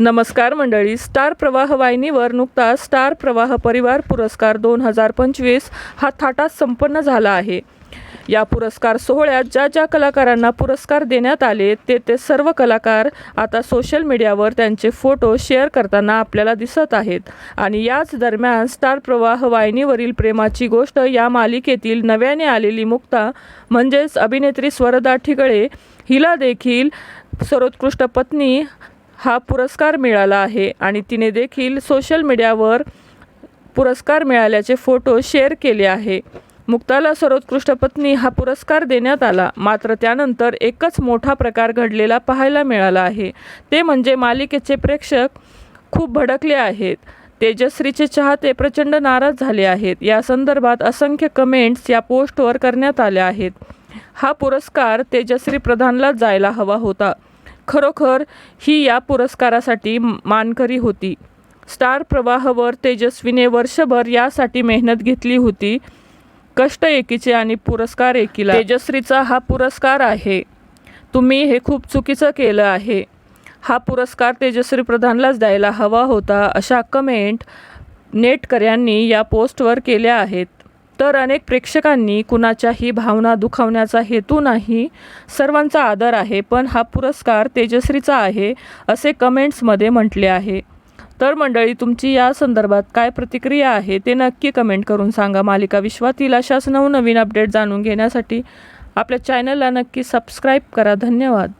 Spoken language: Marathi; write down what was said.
नमस्कार मंडळी. स्टार प्रवाह वाहिनीवर नुकताच स्टार प्रवाह परिवार पुरस्कार दोन हजार पंचवीस हा थाटात संपन्न झाला आहे. या पुरस्कार सोहळ्यात ज्या ज्या कलाकारांना पुरस्कार देण्यात आले ते ते सर्व कलाकार आता सोशल मीडियावर त्यांचे फोटो शेअर करताना आपल्याला दिसत आहेत. आणि याच दरम्यान स्टार प्रवाह वाहिनीवरील प्रेमाची गोष्ट या मालिकेतील नव्याने आलेली मुक्ता म्हणजेच अभिनेत्री स्वरदा ठिकळे हिला देखील सर्वोत्कृष्ट पत्नी हा पुरस्कार मिळाला आहे आणि तिने देखील सोशल मीडियावर पुरस्कार मिळाल्याचे फोटो शेअर केले आहे. मुक्ताला सर्वोत्कृष्ट पत्नी हा पुरस्कार देण्यात आला. मात्र त्यानंतर एकच मोठा प्रकार घडलेला पाहायला मिळाला आहे. ते म्हणजे मालिकेचे प्रेक्षक खूप भडकले आहेत. तेजश्रीचे चाहते प्रचंड नाराज झाले आहेत. या संदर्भात असंख्य कमेंट्स या पोस्टवर करण्यात आल्या आहेत. हा पुरस्कार तेजश्री प्रधानला जायला हवा होता. खरोखर ही या पुरस्कारासाठी मानकरी होती. स्टार प्रवाहवर तेजस्वीने वर्षभर यासाठी मेहनत घेतली होती. कष्ट एकीचे आणि पुरस्कार एकीला. तेजश्रीचा हा पुरस्कार आहे. तुम्ही हे खूप चुकीचं केलं आहे. हा पुरस्कार तेजश्री प्रधानलाच द्यायला हवा होता अशा कमेंट नेटकऱ्यांनी या पोस्टवर केल्या आहेत. तर अनेक प्रेक्षकांनी कुणाच्याही भावना दुखावण्याचा हेतू नाही सर्वांचा आदर आहे पण हा पुरस्कार तेजश्रीचा आहे असे कमेंट्समध्ये म्हटले आहे. तर मंडळी तुमची या संदर्भात काय प्रतिक्रिया आहे ते नक्की कमेंट करून सांगा. मालिका विश्वातील अशाच नवनवीन अपडेट जाणून घेण्यासाठी आपल्या चॅनलला नक्की सबस्क्राईब करा. धन्यवाद.